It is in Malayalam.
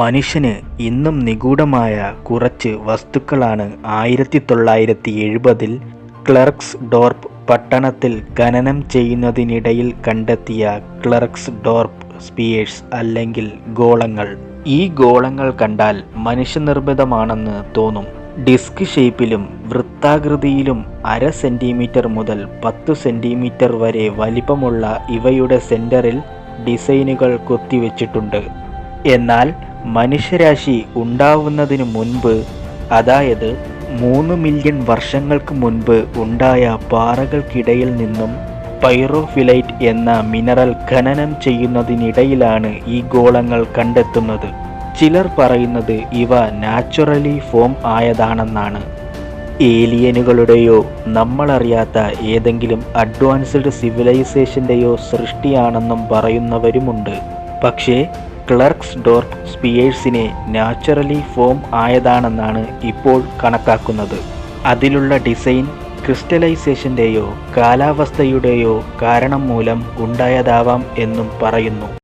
മനുഷ്യന് ഇന്നും നിഗൂഢമായ കുറച്ച് വസ്തുക്കളാണ് ആയിരത്തി തൊള്ളായിരത്തി എഴുപതിൽ ക്ലർക്സ് ഡോർപ്പ് പട്ടണത്തിൽ ഖനനം ചെയ്യുന്നതിനിടയിൽ കണ്ടെത്തിയ ക്ലർക്സ് ഡോർപ്പ് സ്പിയേഴ്സ് അല്ലെങ്കിൽ ഗോളങ്ങൾ. ഈ ഗോളങ്ങൾ കണ്ടാൽ മനുഷ്യനിർമ്മിതമാണെന്ന് തോന്നും. ഡിസ്ക് ഷേപ്പിലും വൃത്താകൃതിയിലും അര സെന്റിമീറ്റർ മുതൽ പത്ത് സെന്റിമീറ്റർ വരെ വലിപ്പമുള്ള ഇവയുടെ സെന്ററിൽ ഡിസൈനുകൾ കൊത്തിവെച്ചിട്ടുണ്ട്. എന്നാൽ മനുഷ്യരാശി ഉണ്ടാവുന്നതിനു മുൻപ് അതായത് മൂന്ന് മില്യൺ വർഷങ്ങൾക്ക് മുൻപ് ഉണ്ടായ പാറകൾക്കിടയിൽ നിന്നും പൈറോഫിലൈറ്റ് എന്ന മിനറൽ ഖനനം ചെയ്യുന്നതിനിടയിലാണ് ഈ ഗോളങ്ങൾ കണ്ടെത്തുന്നത്. ചിലർ പറയുന്നത് ഇവ നാച്ചുറലി ഫോം ആയതാണെന്നാണ്. ഏലിയനുകളുടെയോ നമ്മളറിയാത്ത ഏതെങ്കിലും അഡ്വാൻസ്ഡ് സിവിലൈസേഷന്റെയോ സൃഷ്ടിയാണെന്നും പറയുന്നവരുമുണ്ട്. പക്ഷേ ക്ലർക്സ് ഡോർക്ക് സ്പിയേഴ്സിനെ നാച്ചുറലി ഫോം ആയതാണെന്നാണ് ഇപ്പോൾ കണക്കാക്കുന്നത്. അതിലുള്ള ഡിസൈൻ ക്രിസ്റ്റലൈസേഷന്റെയോ കാലാവസ്ഥയുടെയോ കാരണം മൂലം ഉണ്ടായതാവാം എന്നും പറയുന്നു.